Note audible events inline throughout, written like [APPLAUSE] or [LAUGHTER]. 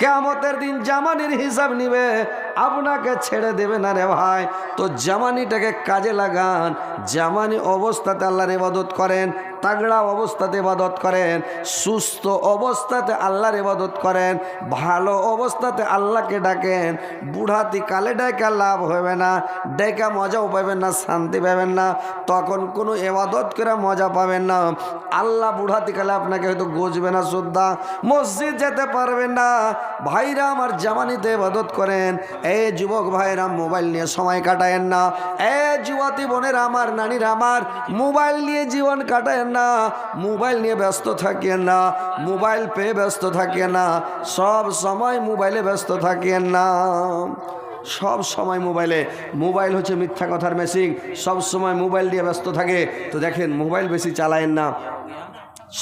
কেমতের দিন জামানির হিসাব নিবে, আপনাকে ছেড়ে দেবে না রে ভাই। তো জামানিটাকে কাজে লাগান। জামানি অবস্থাতে আল্লাহর ইবাদত করেন। তাগড়া অবস্থাতে ইবাদত করেন, সুস্থ অবস্থাতে আল্লাহর ইবাদত করেন, ভালো অবস্থাতে আল্লাহকে ডাকেন, বুড়াতি কালে ডাকা লাভ হবে না ডেকা মজাও পাবেন না, শান্তি পাবেন না, তখন কোনো এবাদত করে মজা পাবেন না। আল্লাহ বুড়াতি কালে আপনাকে হয়তো গজবে না শ্রদ্ধা, মসজিদ যেতে পারবেন না। ভাইরা আমার জামানিতে ইবাদত করেন, এ যুবক ভাইরা মোবাইল নিয়ে সময় কাটায়েন না, এ যুবতী বোনের আমার, নানিরা আমার, মোবাইল নিয়ে জীবন কাটায়েন না, মোবাইল নিয়ে ব্যস্ত থাকেন না, মোবাইল পেয়ে ব্যস্ত থাকে না, সব সময় মোবাইলে ব্যস্ত থাকেন না। সব সময় মোবাইলে, মোবাইল হচ্ছে মিথ্যা কথার মেশিন সব সময় মোবাইল দিয়ে ব্যস্ত থাকে। তো দেখেন, মোবাইল বেশি চালায়েন না।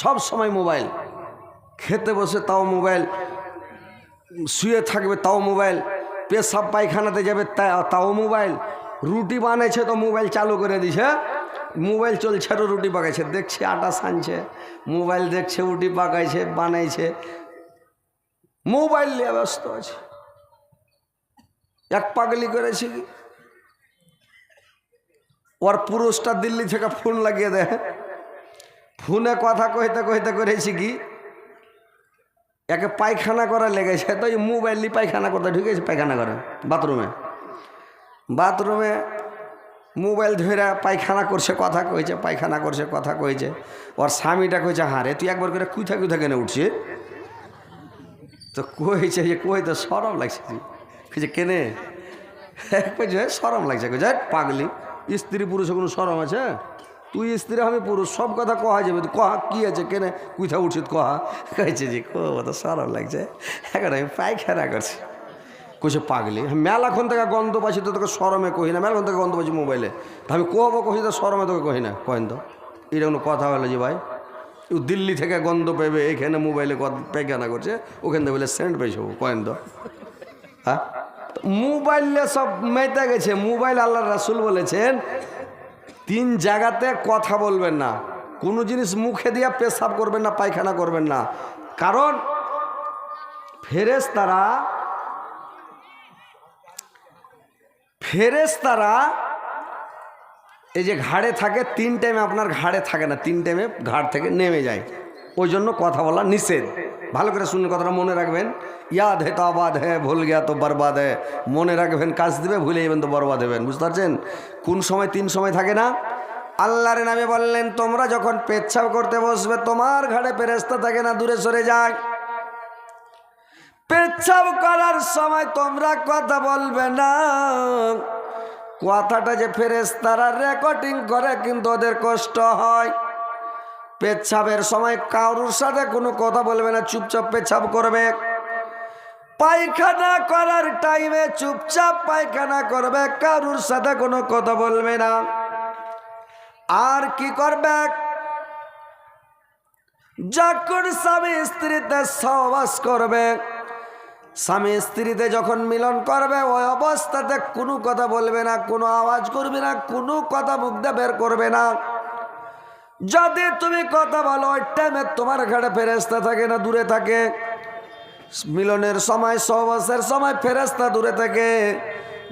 সব সময় মোবাইল। খেতে বসে তাও মোবাইল, শুয়ে থাকবে তাও মোবাইল, পেশাব পায়খানাতে যাবে তাও মোবাইল, রুটি বানাইছে তো মোবাইল চালু করে দিছে মোবাইল চলছে, আর রুটি পাকাইছে। দেখছে আটা সানছে, মোবাইল দেখছে, রুটি পাকাইছে, বানাইছে। মোবাইল নিয়ে ব্যস্ত আছে। এক পাগলি করেছি। ওর পুরুষটা দিল্লি থেকে ফোন লাগিয়ে দেয়। ফোনে কথা কহিতে কহিতে করেছি কি, একে পায়খানা করা লেগেছে। তো এই মোবাইল নিয়ে পায়খানা করতে ঢুকেছে পায়খানা করে বাথরুমে। বাথরুমে মোবাইল ধরে পায়খানা করছে, কথা কইছে, পায়খানা করছে, কথা কইছে। ওর স্বামীটা কইছে হ্যাঁ রে, তুই একবার করে কুইথা কুইথা কেন উঠছে তো কইছে যে, কই তো সরম লাগছে তুই কইছে, কেনে? [LAUGHS] কইছে সরম লাগছে। কইছে পাগলি, স্ত্রী পুরুষের কোনো সরম আছে? তুই স্ত্রী, আমি পুরুষ, সব কথা কহা যাবে। তুই কহা, কি আছে, কেনে? কুইথা উঠিত কহা? [LAUGHS] কইছে যে কো তো সরম লাগছে। এখন আমি পায়খানা করছি। কইছে পাগলি। আমি মেলাক্ষণ থেকে গন্ধ পাচ্ছি তো তোকে সরমে কহি না। মেলাক্ষণ থেকে গন্ধ পাচ্ছি মোবাইলে। আমি কব কহি তো সরমে তোকে কহি না। কহেন তো, এটা কোনো কথা হলো যে ভাই। ও দিল্লি থেকে গন্ধ পেবে, এখানে মোবাইলে পায়খানা করছে, ওখান থেকে বলে সেন্ট পেয়েছে কয়েন তো। হ্যাঁ? মোবাইলে সব মেতে গেছে। মোবাইল আল্লাহ রাসুল বলেছেন, তিন জায়গাতে কথা বলবেন না। কোনো জিনিস মুখে দিয়ে পেশাব করবেন না, পায়খানা করবেন না। কারণ ফেরেস তারা ফেরেস তারা এই যে ঘাড়ে থাকে, তিন টাইমে আপনার ঘাড়ে থাকে না, তিন টাইমে ঘাড় থেকে নেমে যায়। ওই জন্য কথা বলা নিষেধ। ভালো করে শুনে কথাটা মনে রাখবেন। ইয়াদ হে তো আবাদ হে, ভুল গিয়া তো বরবাদ হে। মনে রাখবেন, কাজ দেবে ভুলে যাবেন তো বরবাদ হবেন। বুঝতে পারছেন? কোন সময় তিন সময় থাকে না? আল্লাহর নামে বললেন, তোমরা যখন পেচ্ছাপ করতে বসবে, তোমার ঘাড়ে পেরেস্তা থাকে না, দূরে সরে যায়। পেচ্ছাপ করার সময় তোমরা কথা বলবে না। কথাটা যে ফেরেস তারা রেকর্ডিং করে কিন্তু ওদের কষ্ট হয়। পেচ্ছাপের সময় কারুর সাথে কোনো কথা বলবে না, চুপচাপ পেচ্ছাপ করবে। পায়খানা করার টাইমে চুপচাপ পায়খানা করবে, কারুর সাথে কোনো কথা বলবে না। আর কি করবে? যখন স্বামী স্ত্রীতে সহবাস করবে স্বামী স্ত্রীতে যখন মিলন করবে, ওই অবস্থাতে কোনো কথা বলবে না, কোনো আওয়াজ করবে না, কোনো কথা মুখ দিয়ে বের করবে না। যদি তুমি কথা বলো, ওই টাইমে তোমার ঘাড়ে ফেরেস্তা থাকে না, দূরে থাকে। মিলনের সময়, সহবাসের সময় ফেরেস্তা দূরে থাকে।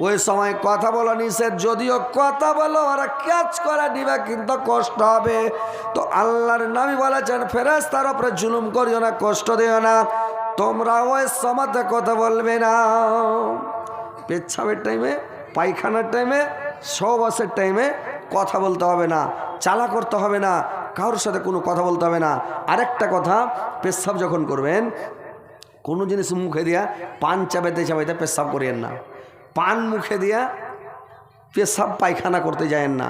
ওই সময় কথা বলা নিষেধ, যদিও কথা বলো, ওরা ক্যাচ করা নিবে, কিন্তু কষ্ট হবে। তো আল্লাহর নামি বলেছেন ফেরেস্তার ওপরে জুলুম করিও না, কষ্ট দিও না। তোমরা ওই সমাতে কথা বলবে না। পেচ্ছাবের টাইমে পায়খানার টাইমে সহবাসের টাইমে কথা বলতে হবে না, চালা করতে হবে না, কারোর সাথে কোনো কথা বলতে হবে না। আরেকটা কথা পেশাব যখন করবেন, কোনো জিনিস মুখে দিয়া পান চাবাইতে চাবাইতে পেশাব করিয়েন না। পান মুখে দিয়া পেশাব পায়খানা করতে যায়েন না।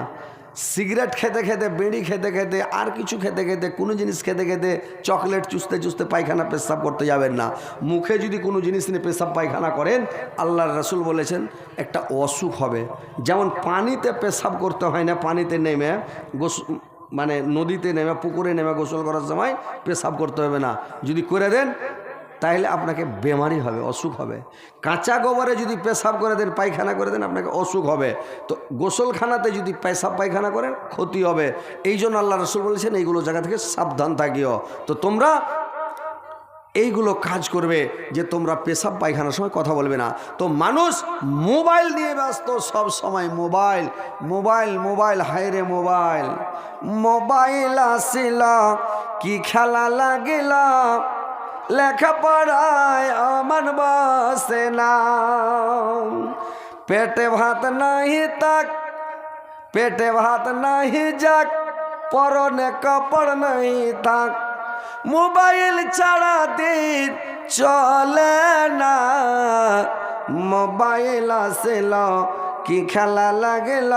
সিগারেট খেতে খেতে, বিড়ি খেতে খেতে, আর কিছু খেতে খেতে, কোনো জিনিস খেতে খেতে চকলেট চুষতে চুষতে পায়খানা পেশাব করতে যাবেন না। মুখে যদি কোনো জিনিস নিয়ে পেশাব পায়খানা করেন, আল্লাহর রসুল বলেছেন, একটা অসুখ হবে। যেমন পানিতে পেশাব করতে হয় না, পানিতে নেমে, গোস মানে নদীতে নেমে, পুকুরে নেমে গোসল করার সময় পেশাব করতে হবে না। যদি করে দেন তাহলে আপনাকে বেমারি হবে, অসুখ হবে। কাঁচা গোবরে যদি পেশাব করে দেন, পায়খানা করে দেন, আপনাকে অসুখ হবে। তো গোসলখানাতে যদি পেশাব, পায়খানা করেন, ক্ষতি হবে। এই জন্য আল্লাহ রসুল বলেছেন, এইগুলো জায়গা থেকে সাবধান থাকিও। তো তোমরা এইগুলো কাজ করবে যে তোমরা পেশাব, পায়খানার সময় কথা বলবে না। তো মানুষ মোবাইল নিয়ে ব্যস্ত সব সময়, মোবাইল মোবাইল মোবাইল, হায়রে মোবাইল। মোবাইল আসিল, কি খেলা লাগিল? লেখাপড়ায় আমার বসে না। পেটে ভাত নাহি তাক পেটে ভাত নাহি যাক, পরনে কাপড় নাই থাক। মোবাইল ছাড়া দিন চলে না। মোবাইল আসিল, কি খেলা লাগিল?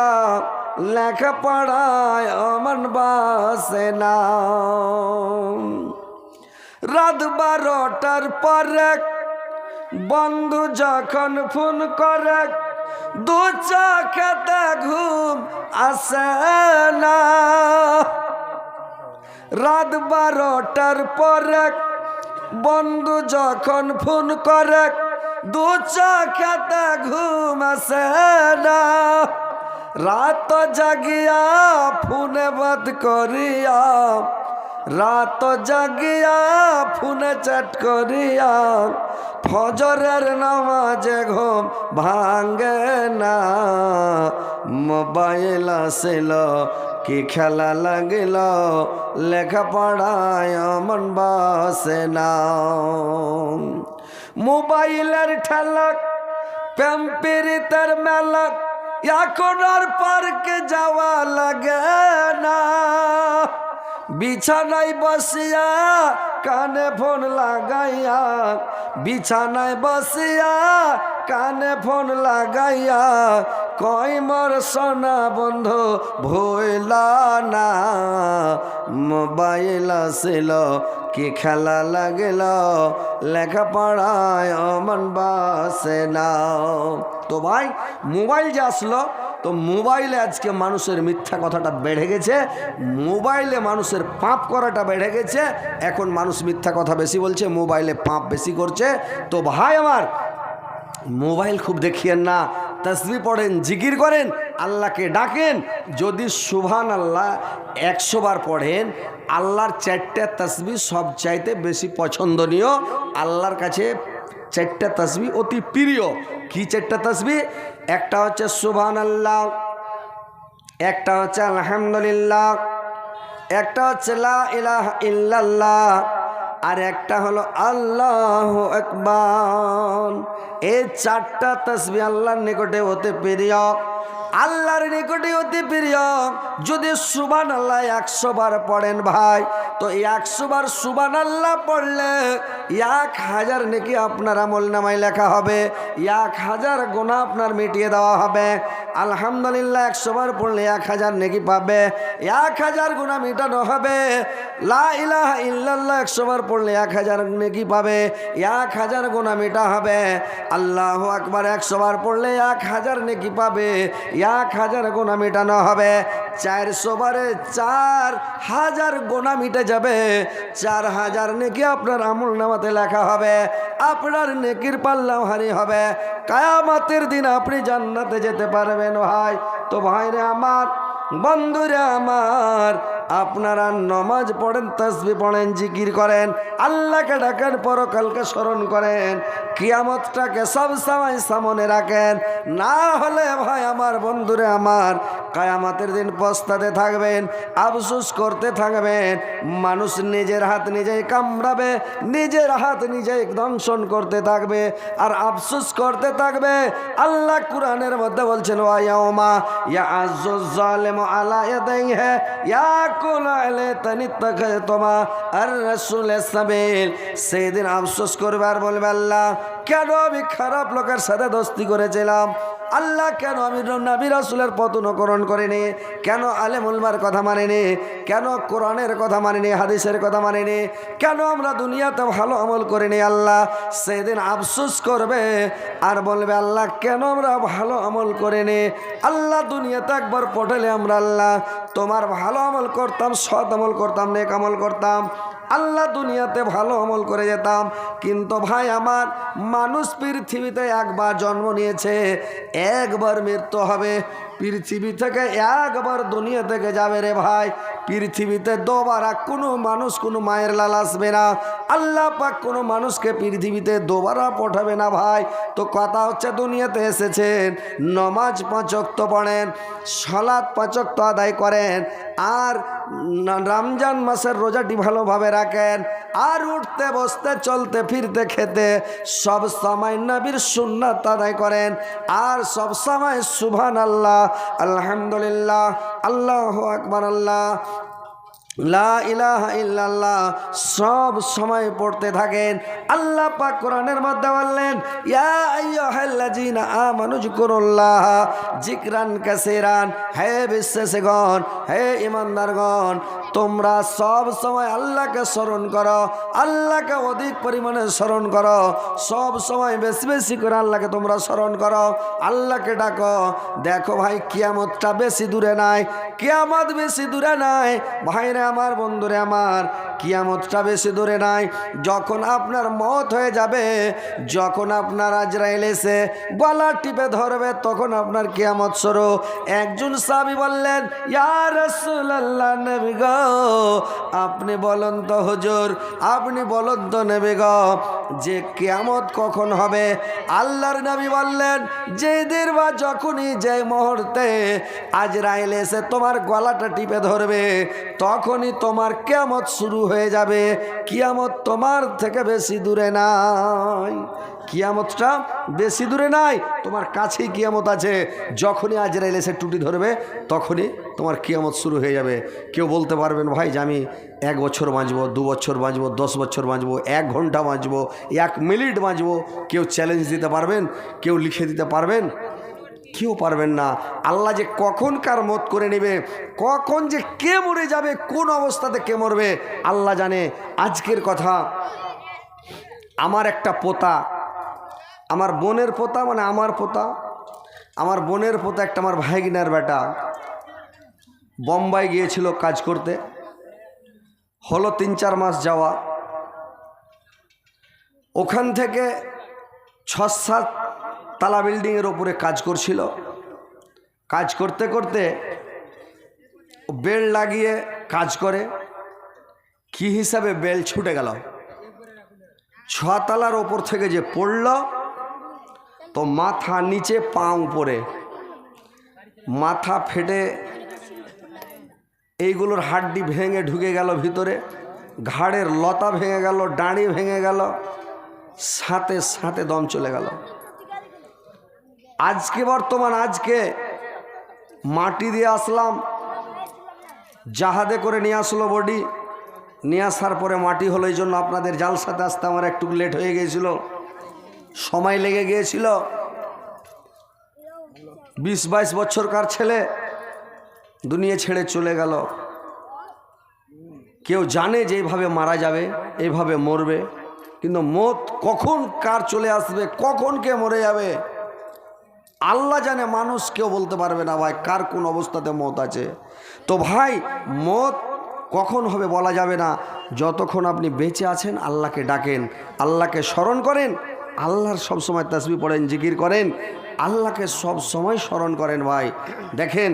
লেখাপড়ায় অমন বাসে না। রাত বারোটার পরে বন্ধু যখন ফোন করে, দু চোখেতে ঘুম আসে না। রাত বারোটার পরে বন্ধু যখন ফোন করে, দু চোখেতে ঘুম আসে না। রাত জাগিয়া ফোনে বাদ করিয়া রাত জাগিয়া ফোনে চ্যাট করিয়া ফজরের নামাজে ঘুম ভাঙ্গে না। মোবাইল আসিল, কি খেলা লাগিল, লেখাপড়ায় মন বাসে না। মোবাইলের ঠেলক প্যাম্পিরিতের মেলক, এখন আর পার্কে যাওয়া লাগে না। বিছানায় বসিয়া কানে ফোন লাগাইয়া, বিছানায় বসিয়া কানে ফোন লাগাইয়া কই মোর সোনা বন্ধু ভইলা না। মোবাইল আসিল কি খেলা লাগিল, লেখাপড়ায় অমন বাসে না। তো ভাই, মোবাইল যে আসলো তো মোবাইলে আজকে মানুষের মিথ্যা কথাটা বেড়ে গেছে, মোবাইলে মানুষের পাপ করাটা বেড়ে গেছে, এখন মানুষ মিথ্যা কথা বেশি বলছে, মোবাইলে পাপ বেশি করছে। তো ভাই আমার, মোবাইল খুব দেখিয়েন না, তসবি পড়েন, জিকির করেন, আল্লাহকে ডাকেন, যদি সুভান আল্লাহ একশো বার পড়েন, আল্লাহর চারটে তসবি সব চাইতে বেশি পছন্দনীয়, আল্লাহর কাছে চারটা তসবি অতি প্রিয়। কী চারটা তসবি? একটা হচ্ছে সুভান আল্লাহ একটা হচ্ছে আলহামদুলিল্লাহ, একটা হচ্ছে লাহ ইহ আর একটা হলো আল্লাহ একবার এই চারটা তসবি আল্লাহর নিকটে হতে প্রিয়। আল্লাহর নিকটে অতি প্রিয়। যদি সুবান আল্লাহ একশো বার পড়েন ভাই, তো একশো বার সুবান আল্লাহ পড়লে এক হাজার নাকি আপনার আমল নামায় লেখা হবে, এক হাজার গোনা আপনার মিটিয়ে দেওয়া হবে। আলহামদুলিল্লাহ একশো বার পড়লে এক হাজার নাকি পাবে, এক হাজার গুণা মিটানো হবে। লা ইলাহা ইল্লাল্লাহ একশো বার পড়লে এক হাজার নেকি পাবে, এক হাজার গোনা মিটা হবে। আল্লাহ আকবার একশো বার পড়লে এক হাজার নেকি পাবে এক হাজার গোনা মেটানো হবে। চারশো বারে চার হাজার গোনা মিটে যাবে। চার হাজার নেকি আপনার আমল নামাতে লেখা হবে। আপনার নেকির পাল্লাও হারি হবে। কায়ামাতের দিন আপনি জান্নাতে যেতে পারবেন ভাই। তো ভাইরে আমার বন্ধুরে আমার, আপনারা নমাজ পড়েন, তসবি পড়েন, জিকির করেন, আল্লাহকে ডাকেন, পরকালকে স্মরণ করেন, কিয়ামতটাকে সব সময় সামনে রাখেন। না হলে ভাই আমার বন্ধুরে আমার, কায়ামাতের দিন পস্তাতে থাকবেন, আফসুস করতে থাকবেন। মানুষ নিজের হাত নিজেই কামড়াবে, নিজের হাত নিজেই দংশন করতে থাকবে আর আফসুস করতে থাকবে। আল্লাহ কোরআনের মধ্যে বলছেন ওয়াইয়াউমা ইয়া আজ্জুজ জালিম তাকাতুমা আর রাসূল সেদিন আফসোস করবে আর বলবে আল্লাহ কেন আমি খারাপ লোকের সাথে দোস্তি করেছিলাম? আল্লাহ কেন আমি নবী রাসুলের পথ অনুকরণ করিনি? কেন আলেমুলমার কথা মানিনি? কেন কোরআনের কথা মানিনি? হাদিসের কথা মানিনি? কেন আমরা দুনিয়াতে ভালো আমল করিনি আল্লাহ? সেদিন আফসোস করবে আর বলবে, আল্লাহ, কেন আমরা ভালো আমল করিনি? আল্লাহ দুনিয়াতে একবার পটেলে আমরা, আল্লাহ, তোমার ভালো আমল করতাম, সৎ আমল করতাম, নেক আমল করতাম। আল্লাহ দুনিয়াতে ভালো আমল করে যেতাম। কিন্তু ভাই, আমার মানুষ পৃথিবীতে একবার জন্ম নিয়েছে, একবার মৃত্যু হবে। পৃথিবী থেকে একবার দুনিয়া থেকে যাবে রে ভাই। পৃথিবীতে দোবারা কোনো মানুষ, কোনো মায়ের লাল আসবে না। আল্লাহ পাক কোনো মানুষকে পৃথিবীতে দোবারা পাঠাবে না ভাই। তো কথা হচ্ছে, দুনিয়াতে এসেছেন, নমাজ পাঁচক্ত পড়েন সলাৎ পাঁচক্ত আদায় করেন, আর রমজান মাসের রোজাটি ভালোভাবে রাখেন আর উঠতে, বসতে, চলতে, ফিরতে, খেতে সব সময় নবীর সুন্নাত আদায় করেন। আর সব সময় সুবহান আল্লাহ আলহামদুলিল্লাহ, আল্লাহ আকবার, আল্লাহ লা ইলাহা ইল্লাল্লাহ, সব সময় পড়তে থাকেন। আল্লাহ পাক কোরআনের মধ্যে বললেন, ইয়া আইয়ুহাল্লাযীনা আমানু যিকুরুল্লাহ, যিকরান কাসীরান, হে বিশ্বাসীগণ, হে ঈমানদারগণ, তোমরা সব সময় আল্লাহকে স্মরণ করো, আল্লাহকে অধিক পরিমাণে স্মরণ করো, সব সময় বেশি বেশি করে আল্লাহকে তোমরা স্মরণ করো, আল্লাহকে ডাকো। দেখো ভাই, কিয়ামতটা বেশি দূরে নাই, কিয়ামত বেশি দূরে নাই। ভাইরে আমার বন্ধুরে আমার, কিয়ামতটা বেশি দূরে নাই। যখন আপনার মত হয়ে যাবে, যখন আপনার আজরাইল এসে গলা টিপে ধরবে, তখন আপনার কিয়ামত সরো একজন সাবি বললেন নবী গো, আপনি বলুন তো হুজুর, আপনি বলুন তো নেবে গো, যে কিয়ামত কখন হবে? আল্লাহর নবী বললেন যেদিন বা যখনই যে মুহূর্তে আজরাইল এসে তোমার গলাটা টিপে ধরবে তখনই তোমার কিয়ামত শুরু হয়ে যাবে। কিয়ামত তোমার থেকে বেশি দূরে নাই। কিয়ামতটা বেশি দূরে নাই, তোমার কাছেই কিয়ামত আছে। যখনই আজরাইল এসে টুটি ধরবে, তখনই তোমার কিয়ামত শুরু হয়ে যাবে। কেউ বলতে পারবেন, ভাই, যে আমি এক বছর বাঁচবো, দু বছর বাঁচবো, দশ বছর বাঁচবো, এক ঘণ্টা বাঁচবো, এক মিনিট বাঁচবো। কেউ চ্যালেঞ্জ দিতে পারবেন, কেউ লিখে দিতে পারবেন। কেউ পারবেন না। আল্লাহ যে কখন কার মত করে নেবে, কখন যে কে মরে যাবে, কোন অবস্থাতে কে মরবে, আল্লাহ জানে। আজকের কথা, আমার একটা পোতা, আমার বোনের পোতা মানে আমার পোতা, আমার বোনের পোতা একটা আমার ভাইগিনার বেটা। বোম্বাই গিয়েছিল কাজ করতে, হলো তিন চার মাস যাওয়া। ওখান থেকে ছ সাত তালা বিল্ডিংয়ের ওপরে কাজ করছিল। কাজ করতে করতে বেল লাগিয়ে কাজ করে। কি হিসাবে বেল ছুটে গেল? ছতালার ওপর থেকে যে পড়ল, তো মাথা নিচে পা উপরে মাথা ফেটে এইগুলোর হাড্ডি ভেঙে ঢুকে গেল ভিতরে। ঘাড়ের লতা ভেঙে গেল, ডাঁড়ি ভেঙে গেল। সাথে সাথে দম চলে গেল। আজকে বর্তমান আজকে মাটি দিয়ে আসলাম, জাহাজে করে নিয়ে আসলো বডি। নিয়ে আসার পরে মাটি হলো এই জন্য আপনাদের জালসাতে আসতে আমার একটু লেট হয়ে গিয়েছিল, সময় লেগে গিয়েছিল। বিশ বাইশ বছরকার ছেলে দুনিয়া ছেড়ে চলে গেল। কেউ জানে যে এইভাবে মারা যাবে, এইভাবে মরবে, কিন্তু মত কখন কার চলে আসবে, কখন কে মরে যাবে আল্লাহ জানে মানুষ কেউ বলতে পারবে না, ভাই, কার কোন অবস্থাতে মত আছে। তো ভাই, মত কখন হবে বলা যাবে না। যতক্ষণ আপনি বেঁচে আছেন, আল্লাহকে ডাকেন, আল্লাহকে স্মরণ করেন, আল্লাহর সব সময় তসবি পড়েন, জিকির করেন, আল্লাহকে সব সময় স্মরণ করেন, ভাই। দেখেন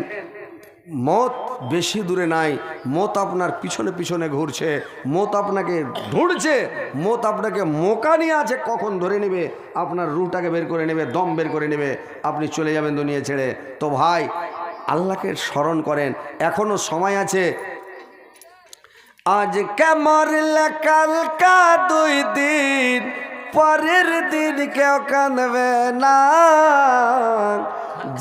মত বেশি দূরে নাই, মত আপনার পিছনে পিছনে ঘুরছে, মত আপনাকে ঢুঁড়ছে, মত আপনাকে মোকা নিয়ে আছে, কখন ধরে নেবে, আপনার রুটাকে বের করে নেবে, দম বের করে নেবে, আপনি চলে যাবেন দুনিয়া ছেড়ে। তো ভাই, আল্লাহকে স্মরণ করেন, এখনও সময় আছে। আজ মরলে কালকা দুই দিন, পরের দিন কেউ কানবে না।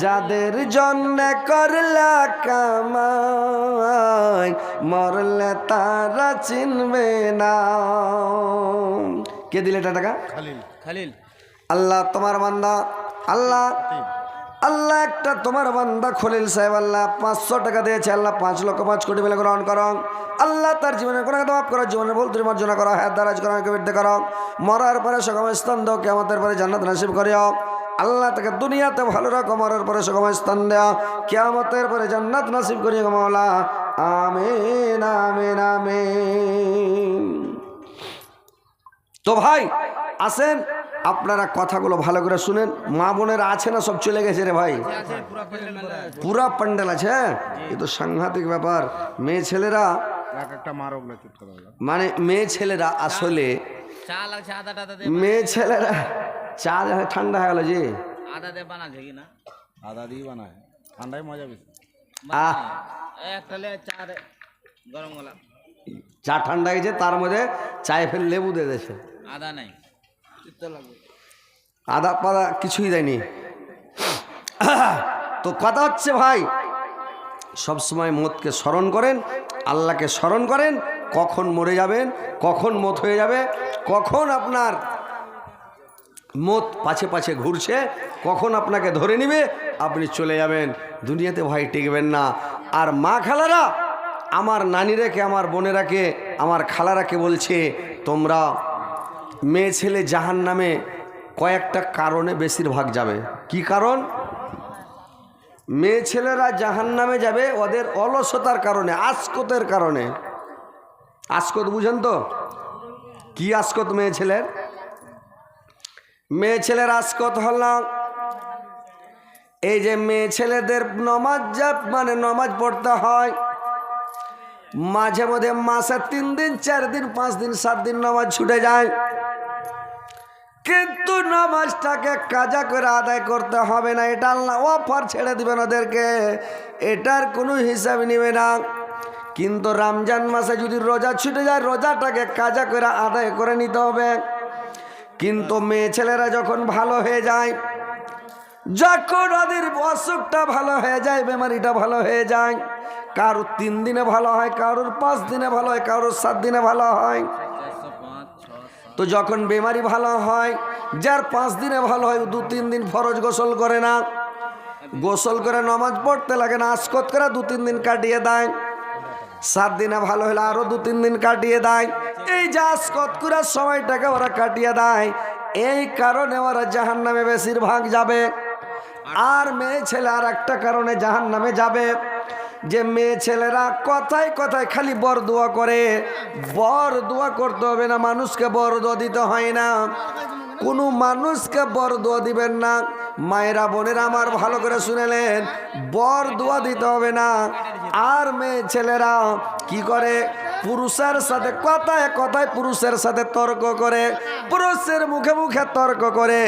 যাদের জন্য করলা কামাই মরলে তারা চিনবে না। কে দিলে এটা টাকা? খালিল। খালিল। আল্লাহ তোমার বান্দা আল্লাহ আল্লাহ একটা তোমার বান্দা খলিল সাহেব আল্লাহ পাঁচশো টাকা দিয়েছে আল্লাহ পাঁচ লক্ষ পাঁচ কোটি মিলে গ্রহণ করো। আল্লাহ তার জীবনের কোনো কথা মাফ করো জীবনের ভুল তুমি মার্জনা করো হাত দারাজ করো বৃদ্ধি করো। মরার পরে সগম স্থান দাও কেমতের পরে জান্নাত নাসিব করিও। আল্লাহ তাকে দুনিয়াতে ভালো রাখো মরার পরে সগম স্থান দেওয়া কেমতের পরে জান্নাত নাসিব করিও মাওলা। আমিন আমিন আমিন। তো ভাই আসেন আপনারা কথাগুলো ভালো করে শুনেন। মা বোনেরা আছে না সব চলে গেছে রে ভাই? পুরা প্যান্ডেল আছে হ্যাঁ? এ তো সাংঘাতিক ব্যাপার। মেয়ে ছেলেরা। মানে মেয়ে ছেলেরা আসলে মেয়ে ছেলেরা চা ঠান্ডা হয়ে গেল যে। আদা দে বানাচ্ছে কি না? আদা দিয়ে বানায়। ঠান্ডায় মজা বেশি। আহ। একটা চা গরম গলা। চা ঠান্ডা গেছে তার মধ্যে চায়ে ফের লেবু দিয়ে দিয়েছে। আদা নাই। আদা পাদা কিছুই দেয়নি। তো কথা হচ্ছে ভাই সব সময় মতকে স্মরণ করেন আল্লাহকে স্মরণ করেন কখন মরে যাবেন কখন মত হয়ে যাবে কখন আপনার মত পাছে পাছে ঘুরছে, কখন আপনাকে ধরে নিবে, আপনি চলে যাবেন। দুনিয়াতে ভাই টিকবেন না। আর মা খালারা, আমার নানিরাকে, আমার বোনেরাকে, আমার খালারাকে বলছে, তোমরা মেয়ে ছেলে জাহান নামে কয়েকটা কারণে বেশিরভাগ যাবে। কি কারণ? মেয়ে ছেলেরা জাহান নামে যাবে ওদের অলসতার কারণে, আসকতের কারণে। আসকত বুঝেন তো? কি আসকত মেয়ে ছেলের? মেয়ে ছেলের আসকত হল এই যে মেয়ে ছেলেদের নমাজ যা মানে নমাজ পড়তে হয়। মাঝে মধ্যে মাসে তিন দিন, চার দিন, পাঁচ দিন, সাত দিন নামাজ ছুটে যায়। কিন্তু নামাজটাকে কাজা করে আদায় করতে হবে না, এটা অফার ছেড়ে দিবেন ওদেরকে। এটার কোনো হিসাব নেবে না। কিন্তু রমজান মাসে যদি রোজা ছুটে যায়, রোজাটাকে কাজা করে আদায় করে নিতে হবে। কিন্তু মেয়ে ছেলেরা যখন ভালো হয়ে যায়, যখন ওদের অসুখটা ভালো হয়ে যায়, বেমারিটা ভালো হয়ে যায়, কারোর তিন দিনে ভালো হয়, কারোর পাঁচ দিনে ভালো হয়, কারোর সাত দিনে ভালো হয়। তো যখন বেমারি ভালো হয়, যার পাঁচ দিনে ভালো হয় দু তিন দিন ফরজ গোসল করে না। গোসল করে নমাজ পড়তে লাগে না আসকত করে দু তিন দিন কাটিয়ে দেয়। সাত দিনে ভালো হলে আরও দু, তিন দিন কাটিয়ে দেয়। এই যে আসকত করার সময়টাকে ওরা কাটিয়ে দেয়, এই কারণে ওরা জাহান নামে বেশিরভাগ যাবে। আর মেয়ে ছেলে আর একটা কারণে জাহান নামে যাবে, যে মেয়ে ছেলেরা কথায় কথায় খালি বর দোয়া করে। বর দোয়া করতে হবে না, মানুষকে বর দোয়া দিতে হয় না। কোনো মানুষকে বর দোয়া দিবেন না। মায়েরা বোনেরা আমার ভালো করে শুনেলেন বর দোয়া দিতে হবে না। আর মেয়ে ছেলেরা কি করে? পুরুষের সাথে কথায় কথায় পুরুষের সাথে তর্ক করে পুরুষের মুখে মুখে তর্ক করে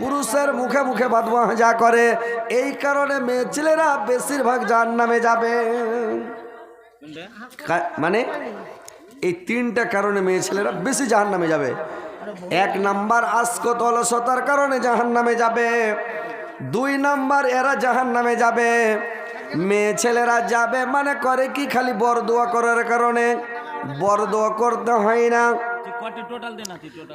পুরুষের মুখে মুখে বাদবা যা করে। এই কারণে মেয়ে ছেলেরা বেশিরভাগ জাহান নামে যাবে মানে? এই তিনটা কারণে মেয়ে ছেলেরা বেশি জাহান নামে যাবে। এক নাম্বার আসকত অলসতার কারণে জাহান নামে যাবে। দুই নাম্বার এরা জাহান নামে যাবে। মেয়ে ছেলেরা যাবে মানে করে কি? খালি বরদোয়া করার কারণে। বরদোয়া করতে হয় না।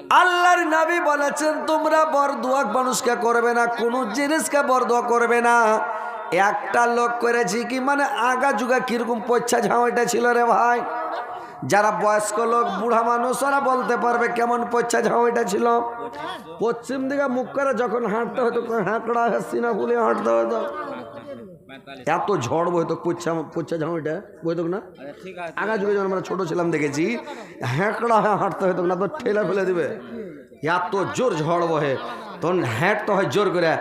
আল্লাহর নবী বলেছেন, তোমরা বরদোয়া মানুষকে করবে না, কোনো জিনিসকে বরদোয়া করবে না। একটা লোক করেছি কি? মানে আগা যুগা কীরকম পচ্ছা ঝাঁওয়াটা ছিল রে ভাই। যারা বয়স্ক লোক, বুড়া মানুষ, ওরা বলতে পারবে কেমন পচ্ছা ঝাঁওয়াটা ছিল। পশ্চিম দিকে মুখ করে যখন হাঁটতে হতো হাঁকড়া সিনা ফুলে হাঁটতে হতো। এত ঝড় বইতো পচ্ছা পচ্ছা ঝাঁওয়াটা বইতো না? আগা যুগে যখন আমরা ছোট ছিলাম, দেখেছি হ্যাঁকড়া হয়ে হাঁটতে হতো না, তো ঠেলা ফেলে দিবে। এত জোর ঝড় বহে, তখন হ্যাঁটতে হয় জোর করে।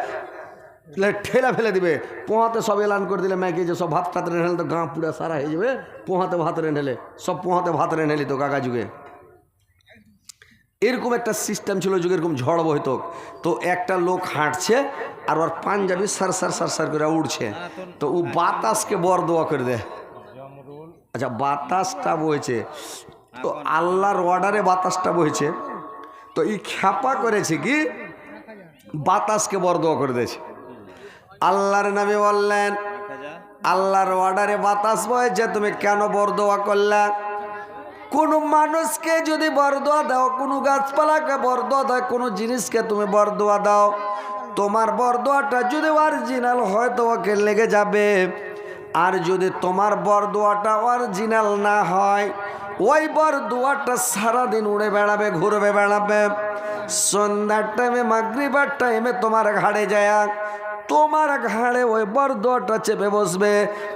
ঠেলা ফেলে দিবে। পোহাতে সব এলান করে দিলে ম্যাকে যে সব ভাত টাত রেনে তো গাঁ পুরা সারা হয়ে যাবে। পোহাতে ভাত রেনেলে সব পোহাতে ভাত রেনেলি তো কাকা যুগে। এরকম একটা সিস্টেম ছিল যুগে, এরকম ঝড় বহিত। তো একটা লোক হাঁটছে, আর ওর পাঞ্জাবি সার সার সার সার করে উঠছে তো ও বাতাসকে বর দোয়া করে দেয়। আচ্ছা বাতাসটা বইছে। তো আল্লাহর অর্ডারে বাতাসটা বইছে। তো এই খ্যাপা করেছে কি? বাতাসকে বরদোয়া করে দিয়েছে। আল্লাহর নামে বললেন আল্লাহর অর্ডারে বাতাস বয়েছে তুমি কেন বরদোয়া করলে? কোনো মানুষকে যদি বরদোয়া দাও কোনো গাছপালাকে বরদোয়া দাও কোনো জিনিসকে তুমি বরদোয়া দাও তোমার বরদোয়াটা যদি অরিজিনাল হয় তো ওকে লেগে যাবে। আর যদি তোমার বরদোয়াটা অরিজিনাল না হয় ওই বরদোয়াটা সারাদিন উড়ে বেড়াবে ঘুরবে বেড়াবে। সন্ধ্যার টাইমে মাগরিবার টাইমে তোমার ঘাড়ে যায়। তোমার ঘাড়ে ওই বরদোয়াটা চেপে বসবে।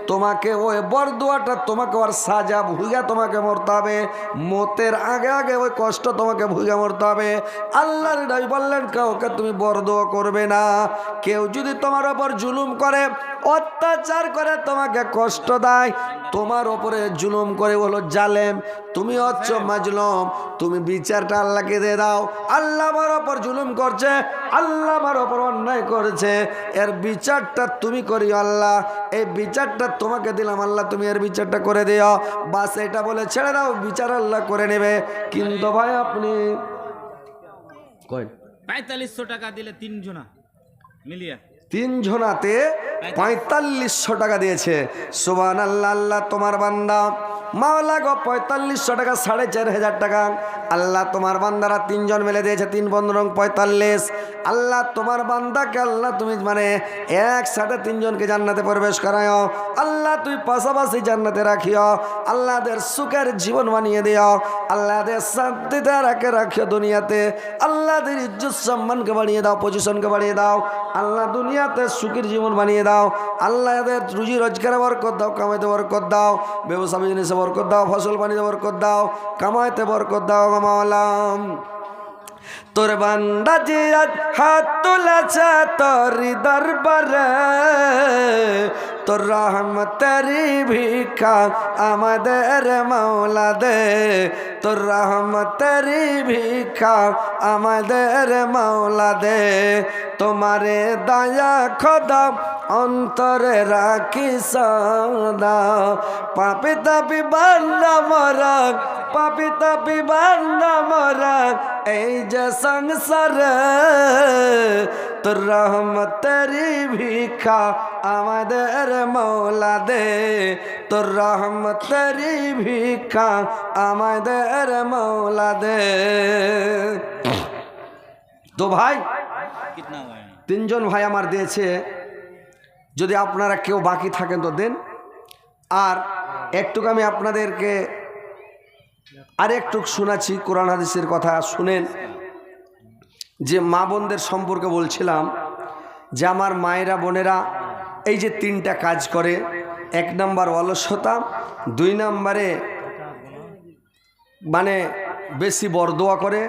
তোমাকে ওই বরদোয়াটা তোমাকে ওর সাজা ভুগা তোমাকে মরতে হবে। মতের আগে আগে ওই কষ্ট তোমাকে ভুগা মরতে হবে। আল্লাহর নবী বললেন, কাউকে তুমি বরদোয়া করবে না। কেউ যদি তোমার ওপর জুলুম করে অত্যাচার করে তোমাকে কষ্ট দেয়। তোমার ওপরে জুলুম করে বলো জালেম তুমি হচ্ছ মাজলুম তুমি বিচারটা আল্লাহকে দিয়ে দাও। আল্লাহ আমার ওপর জুলুম করছে আল্লাহ আমার ওপর অন্যায় করেছে। এর বিচারটা তুমি করি আল্লাহ। এই বিচারটা তোমাকে দিলাম আল্লাহ তুমি এর বিচারটা করে দিও। বাস এটা বলে ছেড়ে দাও বিচার আল্লাহ করে নেবে। কিন্তু ভাই আপনি কই পঁয়তাল্লিশশো টাকা দিলে তিনজনা মিলিয়ে। তিন ঝোনাতে পঁয়তাল্লিশশো টাকা দিয়েছে। সুবান আল্লাহ আল্লাহ তোমার বান্দা। মাওলা গো, পঁয়তাল্লিশশো টাকা, সাড়ে চার হাজার টাকা। আল্লাহ তোমার বান্দারা তিনজন মিলে দিয়েছে, তিন বন্ধু রং পঁয়তাল্লিশ। আল্লাহ তোমার বান্দাকে, আল্লাহ তুমি মানে একসাথে তিনজনকে জান্নাতে প্রবেশ করায় আল্লাহ তুই পাশাপাশি জান্নাতে রাখিও। আল্লাহদের সুখের জীবন বানিয়ে দিও। আল্লাহদের শান্তিতে রাখে রাখিও দুনিয়াতে। আল্লাহদের ইজ্জত সম্মানকে বাড়িয়ে দাও পজিশনকে বাড়িয়ে দাও। আল্লাহ দুনিয়াতে সুখের জীবন বানিয়ে দাও। আল্লাহদের রুজি রোজগারে বরকত দাও কামাইতে বরকত দাও। ব্যবসা বিজনেসে বরকত দাও, ফসল পানিতে বরকত দাও, কামাইতে বরকত দাও মাওলাম। তোর বান্দা আজ হাত তুলেছে তোর দরবারে, তোর রহমতেরি ভিক্ষা আমাদের মাওলা দে তোর রহমতেরি ভিক্ষা আমাদের মাওলা দে তোমারে দয়া খোদা অন্তরে রাখি সদা। পাপি তাপি বান্না মরাক পাপি তাপি বান্না মরাক এই যে সংসার তোর রহমতেরি ভিক্ষা আমাদের মৌলা দে তোর রহমতেরি ভিক্ষা আমাদের মৌলা দে তো ভাই? তিনজন ভাই আমার দিয়েছে। যদি আপনারা কেউ বাকি থাকেন তো দেন। আর একটুকু আমি আপনাদেরকে আর একটু শোনাচ্ছি, কোরআন হাদিসের কথা শুনেন। যে মা বোনদের সম্পর্কে বলছিলাম যে আমার মায়েরা, বোনেরা এই যে তিনটা কাজ করে। এক নাম্বার অলসতা, দুই নাম্বারে মানে বেশি বরদোয়া করে।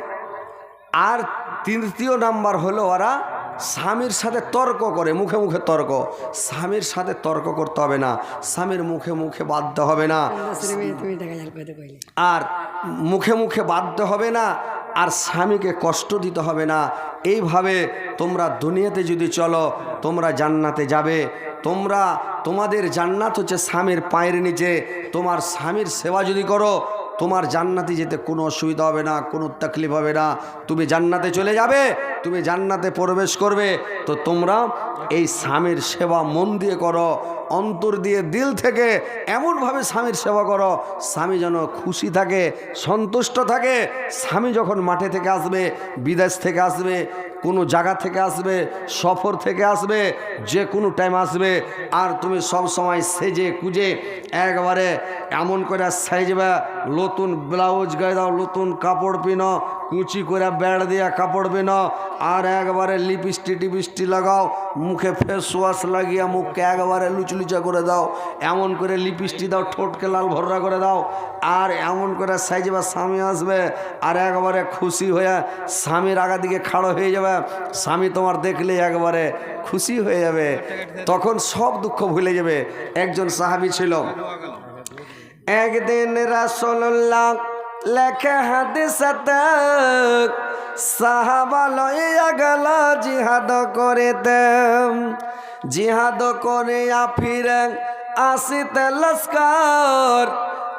আর তৃতীয় নাম্বার হলো ওরা স্বামীর সাথে তর্ক করে, মুখে মুখে তর্ক। স্বামীর সাথে তর্ক করতে হবে না। স্বামীর মুখে মুখে বাধ্য হবে না। আর মুখে মুখে বাধ্য হবে না, আর স্বামীকে কষ্ট দিতে হবে না। এইভাবে তোমরা দুনিয়াতে যদি চলো, তোমরা জান্নাতে যাবে। তোমরা, তোমাদের জান্নাত হচ্ছে স্বামীর পায়ের নিচে। তোমার স্বামীর সেবা যদি করো তোমার জান্নাতে যেতে কোনো অসুবিধা হবে না, কোনো তাকলিফ হবে না। তুমি জান্নাতে চলে যাবে, তুমি জান্নাতে প্রবেশ করবে। তো তোমরা এই স্বামীর সেবা মন দিয়ে করো, অন্তর দিয়ে দিল থেকে এমনভাবে স্বামীর সেবা করো, স্বামী যেন খুশি থাকে, সন্তুষ্ট থাকে। স্বামী যখন মাঠে থেকে আসবে, বিদেশ থেকে আসবে কোনো জায়গা থেকে আসবে, সফর থেকে আসবে, যে কোনো টাইম আসবে, আর তুমি সব সময় সেজে কুজে একবারে এমন করে সাইজবে নতুন ব্লাউজ গায়ে দাও, নতুন কাপড় পিনো, কুচি করে বেড় দিয়া কাপড় পিনো, আর একবারে লিপস্টিক টিপিস্টি লাগাও, মুখে ফেস ওয়াশ লাগিয়ে মুখকে একবারে লুচলুচা করে দাও, এমন করে লিপস্টিক দাও, ঠোঁটকে লাল ভররা করে দাও, আর এমন করে সাইজবা স্বামী আসবে, আর একবারে খুশি হয়ে স্বামীর আগা দিকে খাড়ো হয়ে যাবে স্বামী তোমার দেখলে একবারে খুশি হয়ে যাবে। তখন সব দুঃখ ভুলে যাবে। একজন সাহাবি ছিল। একদিন রাসোল্লাহ লেখে হাদিসাতে সাহাবা লইয়া গেল জিহাদ করিতেম জিহাদ করিয়া ফিরে আসিতে লস্কর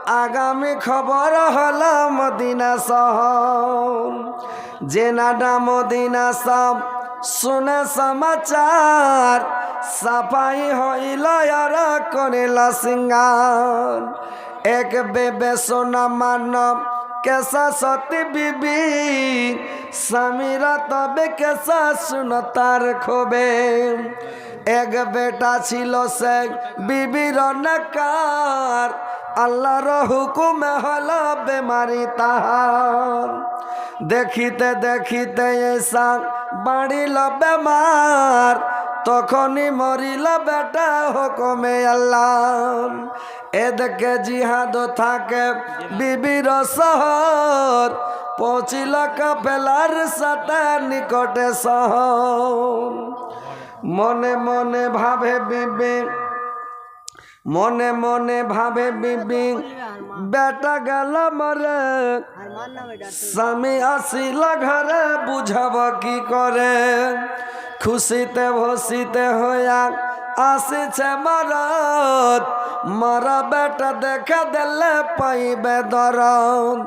আগামী খবর হল মদিনা শহর। জেনাডা মদিনা সব শুনে সমাচার, সাফাই হইল আর করিল সিঙ্গার। এক বেবে সোনা মানব কেসা সতী বিবি, স্বামীরা তবে কেসা শুন তার খবে এক বেটা ছিল সে বিবির নকার আল্লাহর হুকুমে হল বেমারি তাহার। দেখিতে দেখিতে এসা বাড়িল বেমার, তখনই মরিল বেটা হুকুমে আল্লাহ এদিকে জিহাদ থাকে বিবির শহর, পৌঁছিল কাফেলার সাথে নিকটে শহর। মনে মনে ভাবে বিবে মনে মনে ভাবে বিবি বেটা গেল মরে। স্বামী আসিলা ঘরে বুঝাব কি করে? খুশিতে ভসিতে হইয়া আসিছে মর মর বেটা দেখা দিলে পাইবে দরদ।